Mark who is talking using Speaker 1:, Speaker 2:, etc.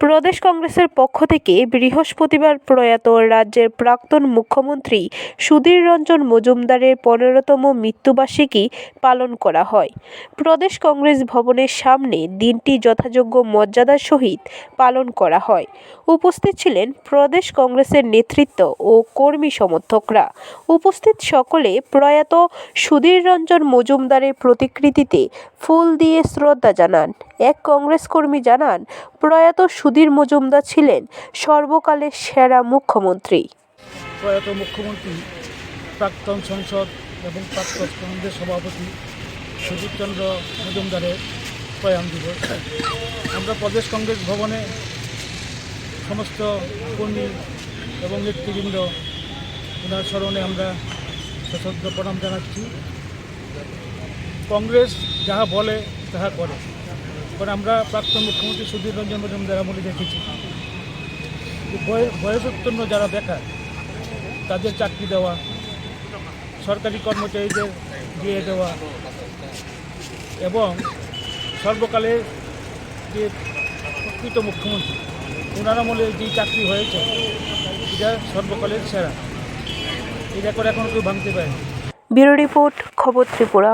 Speaker 1: প্রদেশ কংগ্রেসের পক্ষ থেকে বৃহস্পতিবার প্রয়াত রাজ্যের প্রাক্তন মুখ্যমন্ত্রী সুধীর রঞ্জন মজুমদারের পনেরোতম মৃত্যুবার্ষিকী পালন করা হয়। প্রদেশ কংগ্রেস ভবনের সামনে দিনটি যথাযোগ্য মর্যাদার সহিত পালন করা হয়। উপস্থিত ছিলেন প্রদেশ কংগ্রেসের নেতৃত্ব ও কর্মী সমর্থকরা। উপস্থিত সকলে প্রয়াত সুধীর রঞ্জন মজুমদারের প্রতিকৃতিতে ফুল দিয়ে শ্রদ্ধা জানান। এক কংগ্রেস কর্মী জানান, প্রয়াত সুধীর মজুমদার ছিলেন সর্বকালের সেরা মুখ্যমন্ত্রী।
Speaker 2: প্রয়াত মুখ্যমন্ত্রী, প্রাক্তন সংসদ এবং প্রাক্তন কংগ্রেস সভাপতি সুদীপচন্দ্র মজুমদারের প্রয়াণ দিবস। আমরা প্রদেশ কংগ্রেস ভবনে সমস্ত কর্মী এবং নেতৃবৃন্দ ওনার স্মরণে আমরা সশ্রদ্ধ প্রণাম জানাচ্ছি। কংগ্রেস যাহা বলে, তাহা করে। কারণ আমরা প্রাক্তন মুখ্যমন্ত্রী সুধীর রঞ্জন মজুমদার আমলে দেখেছি বয়সোত্তীর্ণ যারা বেকার, তাদের চাকরি দেওয়া, সরকারি কর্মচারীদের দিয়ে দেওয়া এবং সর্বকালে যে প্রকৃত মুখ্যমন্ত্রী, ওনার আমলে যে চাকরি হয়েছে, এটা সর্বকালের সেরা। এটা করে এখন কেউ ভাঙতে পারে
Speaker 1: ব্যুরো রিপোর্ট, খবর ত্রিপুরা।